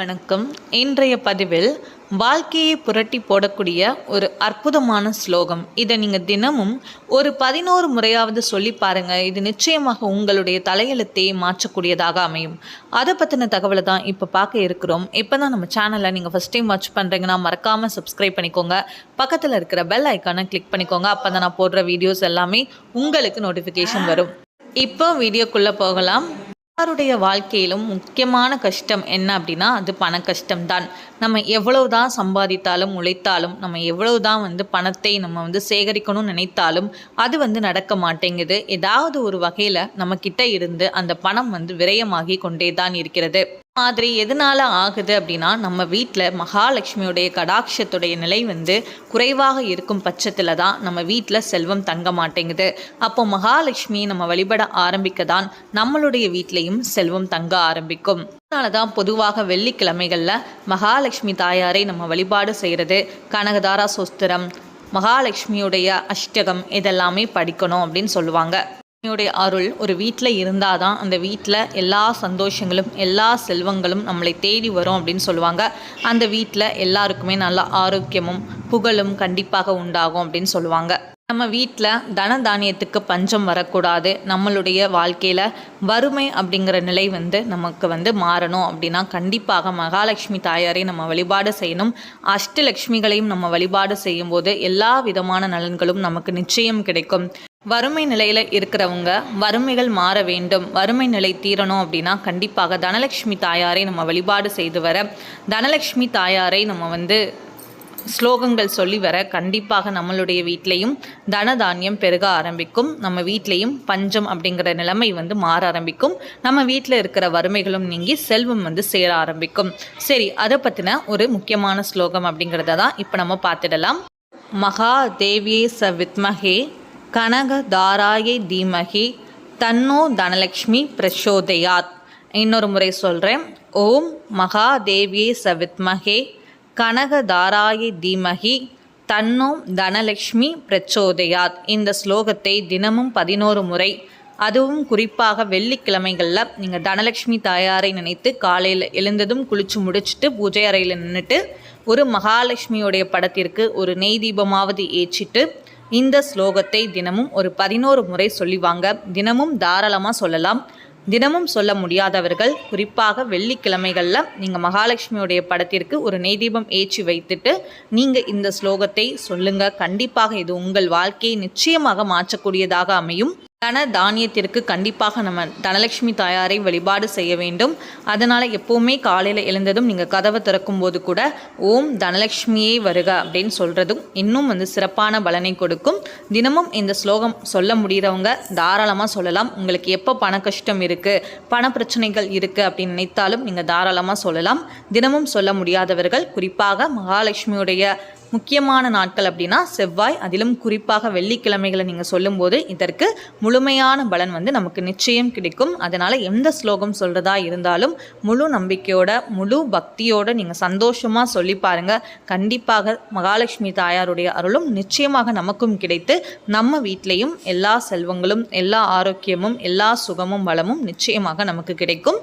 வணக்கம். இன்றைய பதிவில் வாழ்க்கையை புரட்டி போடக்கூடிய ஒரு அற்புதமான ஸ்லோகம். இதை நீங்கள் தினமும் ஒரு பதினோரு முறையாவது சொல்லி பாருங்கள் இது நிச்சயமாக உங்களுடைய தலையெழுத்தையே மாற்றக்கூடியதாக அமையும். அதை பற்றின தகவலை தான் இப்போ பார்க்க இருக்கிறோம். இப்போ தான் நம்ம சேனலை நீங்கள் ஃபஸ்ட் டைம் வாட்ச் பண்ணுறீங்கன்னா மறக்காமல் சப்ஸ்கிரைப் பண்ணிக்கோங்க. பக்கத்தில் இருக்கிற பெல் ஐக்கானை கிளிக் பண்ணிக்கோங்க. அப்போ தான் நான் போடுற வீடியோஸ் எல்லாமே உங்களுக்கு நோட்டிஃபிகேஷன் வரும். இப்போ வீடியோக்குள்ளே போகலாம். எல்லாருடைய வாழ்க்கையிலும் முக்கியமான கஷ்டம் என்ன அப்படின்னா அது பண கஷ்டம்தான் நம்ம எவ்வளவு தான் சம்பாதித்தாலும் உழைத்தாலும் நம்ம எவ்வளவு தான் வந்து பணத்தை நம்ம வந்து சேகரிக்கணும்னு நினைத்தாலும் அது வந்து நடக்க மாட்டேங்குது. ஏதாவது ஒரு வகையில் நம்ம கிட்ட இருந்து அந்த பணம் வந்து விரயமாகி கொண்டே தான் இருக்கிறது. மாதிரி எதனால ஆகுது அப்படின்னா நம்ம வீட்டில் மகாலட்சுமியுடைய கடாட்சத்துடைய நிலை வந்து குறைவாக இருக்கும் பட்சத்தில் தான் நம்ம வீட்டில் செல்வம் தங்க மாட்டேங்குது. அப்போ மகாலட்சுமியை நம்ம வழிபட ஆரம்பிக்க தான் நம்மளுடைய வீட்லேயும் செல்வம் தங்க ஆரம்பிக்கும். அதனால தான் பொதுவாக வெள்ளிக்கிழமைகளில் மகாலட்சுமி தாயாரை நம்ம வழிபாடு செய்கிறது கனகதாரா சோஸ்திரம் மகாலட்சுமியுடைய அஷ்டகம் இதெல்லாமே படிக்கணும் அப்படின்னு சொல்லுவாங்க. லட்சுமியுடைய அருள் ஒரு வீட்டில் இருந்தால் தான் அந்த வீட்டில் எல்லா சந்தோஷங்களும் எல்லா செல்வங்களும் நம்மளை தேடி வரும் அப்படின்னு சொல்லுவாங்க. அந்த வீட்டில் எல்லாருக்குமே நல்ல ஆரோக்கியமும் புகழும் கண்டிப்பாக உண்டாகும் அப்படின்னு சொல்லுவாங்க. நம்ம வீட்டில் தன தானியத்துக்கு பஞ்சம் வரக்கூடாது. நம்மளுடைய வாழ்க்கையில் வறுமை அப்படிங்கிற நிலை வந்து நமக்கு வந்து மாறணும் அப்படின்னா கண்டிப்பாக மகாலட்சுமி தாயாரை நம்ம வழிபாடு செய்யணும். அஷ்டலக்ஷ்மிகளையும் நம்ம வழிபாடு செய்யும்போது எல்லா விதமான நலன்களும் நமக்கு நிச்சயம் கிடைக்கும். வறுமை நிலையில் இருக்கிறவங்க வறுமைகள் மாற வேண்டும். வறுமை நிலை தீரணும் அப்படின்னா கண்டிப்பாக தனலட்சுமி தாயாரை நம்ம வழிபாடு செய்து வர தனலட்சுமி தாயாரை நம்ம வந்து ஸ்லோகங்கள் சொல்லி வர கண்டிப்பாக நம்மளுடைய வீட்லேயும் தனதானியம் பெருக ஆரம்பிக்கும். நம்ம வீட்லேயும் பஞ்சம் அப்படிங்கிற நிலைமை வந்து மாற ஆரம்பிக்கும். நம்ம வீட்டில் இருக்கிற வறுமைகளும் நீங்கி செல்வம் வந்து சேர ஆரம்பிக்கும். சரி அதை பற்றின ஒரு முக்கியமான ஸ்லோகம் அப்படிங்கிறத தான் இப்போ நம்ம பார்த்துடலாம். மகா தேவியே ச வித்மகே கனகதாராயை தீமகி தன்னோ தனலக்ஷ்மி பிரச்சோதயாத். இன்னொரு முறை சொல்கிறேன் ஓம் மகாதேவியே சவித்மகே கனகதாராயை தீமகி தன்னோ தனலக்ஷ்மி பிரச்சோதயாத். இந்த ஸ்லோகத்தை தினமும் பதினோரு முறை அதுவும் குறிப்பாக வெள்ளிக்கிழமைகளில் நீங்கள் தனலக்ஷ்மி தாயாரை நினைத்து காலையில் எழுந்ததும் குளிச்சு முடிச்சுட்டு பூஜை அறையில் நின்றுட்டு ஒரு மகாலட்சுமியோடைய படத்திற்கு ஒரு நெய் தீபமாவது ஏற்றிட்டு இந்த ஸ்லோகத்தை தினமும் ஒரு பதினோரு முறை சொல்லிவாங்க. தினமும் தாராளமாக சொல்லலாம். தினமும் சொல்ல முடியாதவர்கள் குறிப்பாக வெள்ளிக்கிழமைகளில் நீங்கள் மகாலட்சுமியுடைய படத்திற்கு ஒரு நெய்தீபம் ஏற்றி வைத்துட்டு நீங்கள் இந்த ஸ்லோகத்தை சொல்லுங்கள் கண்டிப்பாக இது உங்கள் வாழ்க்கையை நிச்சயமாக மாற்றக்கூடியதாக அமையும். தன தானியத்திற்கு கண்டிப்பாக நம்ம தனலட்சுமி தாயாரை வழிபாடு செய்ய வேண்டும். அதனால் எப்போவுமே காலையில் எழுந்ததும் நீங்கள் கதவை திறக்கும் போது கூட ஓம் தனலட்சுமியே வருக அப்படின்னு சொல்கிறதும் இன்னும் வந்து சிறப்பான பலனை கொடுக்கும். தினமும் இந்த ஸ்லோகம் சொல்ல முடிகிறவங்க தாராளமாக சொல்லலாம். உங்களுக்கு எப்போ பண கஷ்டம் இருக்குது பண பிரச்சனைகள் இருக்குது அப்படின்னு நினைத்தாலும் நீங்கள் தாராளமாக சொல்லலாம். தினமும் சொல்ல முடியாதவர்கள் குறிப்பாக மகாலட்சுமியுடைய முக்கியமான நாட்கள் அப்படின்னா செவ்வாய் அதிலும் குறிப்பாக வெள்ளிக்கிழமைகளை நீங்கள் சொல்லும்போது இதற்கு முழுமையான பலன் வந்து நமக்கு நிச்சயம் கிடைக்கும். அதனால் எந்த ஸ்லோகம் சொல்கிறதா இருந்தாலும் முழு நம்பிக்கையோட முழு பக்தியோட நீங்கள் சந்தோஷமாக சொல்லி பாருங்கள் கண்டிப்பாக மகாலட்சுமி தாயாருடைய அருளும் நிச்சயமாக நமக்கும் கிடைத்து நம்ம வீட்லேயும் எல்லா செல்வங்களும் எல்லா ஆரோக்கியமும் எல்லா சுகமும் வளமும் நிச்சயமாக நமக்கு கிடைக்கும்.